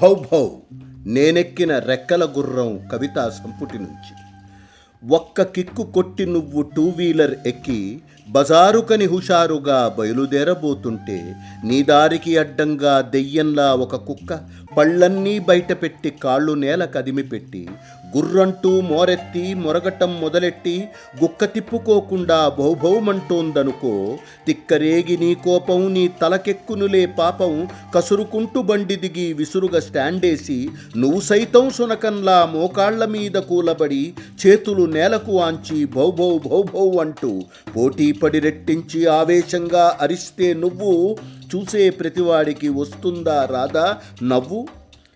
భౌ భౌ నేనెక్కిన రెక్కల గుర్రం కవితా సంపుటి నుంచి. ఒక్క కిక్కు కొట్టి నువ్వు టూ వీలర్ ఎక్కి బజారుకని హుషారుగా బయలుదేరబోతుంటే నీ దారికి అడ్డంగా దెయ్యంలా ఒక కుక్క పళ్ళన్నీ బయటపెట్టి కాళ్ళు నేల కదిమిపెట్టి గుర్రంటూ మోరెత్తి మొరగటం మొదలెట్టి గుక్క తిప్పుకోకుండా భౌభౌమంటోందనుకో తిక్కరేగి నీ కోపం నీ తలకెక్కునులే పాపం కసురుకుంటూ బండి దిగి విసురుగా స్టాండేసి నువ్వు సైతం సునకంలా మోకాళ్ళ మీద కూలబడి చేతులు నేలకు ఆంచి భౌభౌ భౌభౌ అంటూ పోటీపడి రెట్టించి ఆవేశంగా అరిస్తే నువ్వు చూసే ప్రతివాడికి వస్తుందా రాదా? నవ్వు.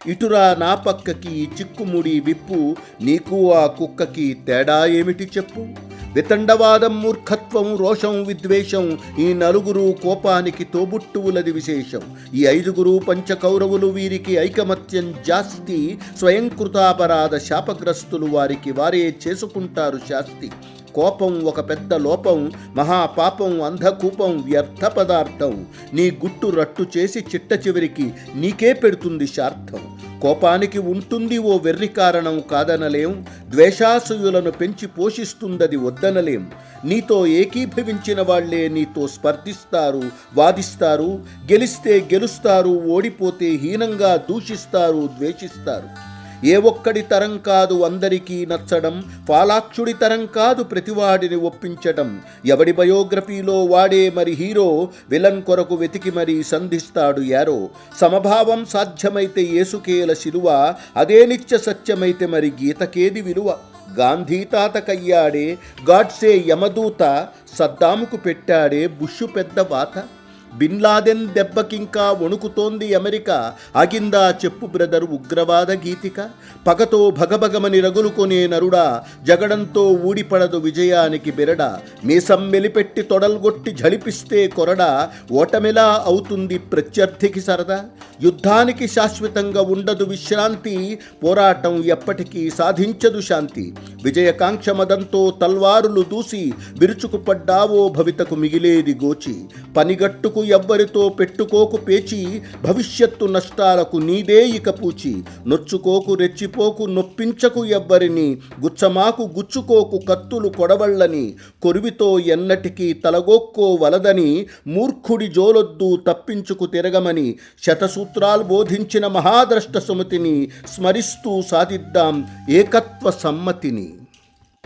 ఇటురా నా పక్కకి చిక్కుముడి విప్పు నీకు ఆ కుక్కకి తేడా ఏమిటి చెప్పు. వితండవాదం మూర్ఖత్వం రోషం విద్వేషం ఈ నలుగురు కోపానికి తోబుట్టువులది విశేషం. ఈ ఐదుగురు పంచకౌరవులు వీరికి ఐకమత్యం జాస్తి స్వయంకృతాపరాధ శాపగ్రస్తులు వారికి వారే చేసుకుంటారు శాస్తి. కోపం ఒక పెద్ద లోపం మహాపాపం అంధకూపం వ్యర్థ పదార్థం. నీ గుట్టు రట్టు చేసి చిట్ట చివరికి నీకే పెడుతుంది శార్థం. కోపానికి ఉంటుంది ఓ వెర్రి కారణం కాదనలేం ద్వేషాసయులను పెంచి పోషిస్తుందది వద్దనలేం. నీతో ఏకీభవించిన వాళ్ళే నీతో స్పర్ధిస్తారు వాదిస్తారు గెలిస్తే గెలుస్తారు ఓడిపోతే హీనంగా దూషిస్తారు ద్వేషిస్తారు. ఏ ఒక్కడి తరం కాదు అందరికీ నచ్చడం పాలాక్షుడి తరం కాదు ప్రతివాడిని ఒప్పించడం. ఎవడి బయోగ్రఫీలో వాడే మరి హీరో విలన్ కొరకు వెతికి మరి సంధిస్తాడు యారో. సమభావం సాధ్యమైతే ఏసుకేల శిలువ అదే నిత్య సత్యమైతే మరి గీతకేది విలువ. గాంధీ తాత కయ్యాడే గాడ్సే యమదూత సద్దాముకు పెట్టాడే బుష్షు పెద్ద వాత. బిన్లాదెన్ దెబ్బకింకా వణుకుతోంది అమెరికా. ఆగిందా చెప్పు బ్రదర్ ఉగ్రవాద గీతిక. పగతో భగభగమని రగులుకొనే నరుడా. జగడంతో ఊడిపడదు విజయానికి బిరడ. మీసం మెలిపెట్టి తొడల్గొట్టి ఝలిపిస్తే కొరడ. ఓటమిలా అవుతుంది ప్రత్యర్థికి సరదా. యుద్ధానికి శాశ్వతంగా ఉండదు విశ్రాంతి. పోరాటం ఎప్పటికీ సాధించదు శాంతి. విజయకాంక్ష మదంతో తల్వారులు దూసి బిరుచుకుపడ్డావో భవితకు మిగిలేది గోచి. పనిగట్టుకు ఎవ్వరితో పెట్టుకోకు పేచి. భవిష్యత్తు నష్టాలకు నీదే ఇక పూచి. నొచ్చుకోకు రెచ్చిపోకు నొప్పించకు ఎవ్వరిని. గుచ్చమాకు గుచ్చుకోకు కత్తులు కొడవళ్ళని. కొరివితో ఎన్నటికీ తలగొక్కో వలదని. మూర్ఖుడి జోలొద్దు తప్పించుకు తిరగమని. శతసూత్రాలు బోధించిన మహాద్రష్ట సుమతిని స్మరిస్తూ సాధిద్దాం ఏకత్వ సమ్మతిని.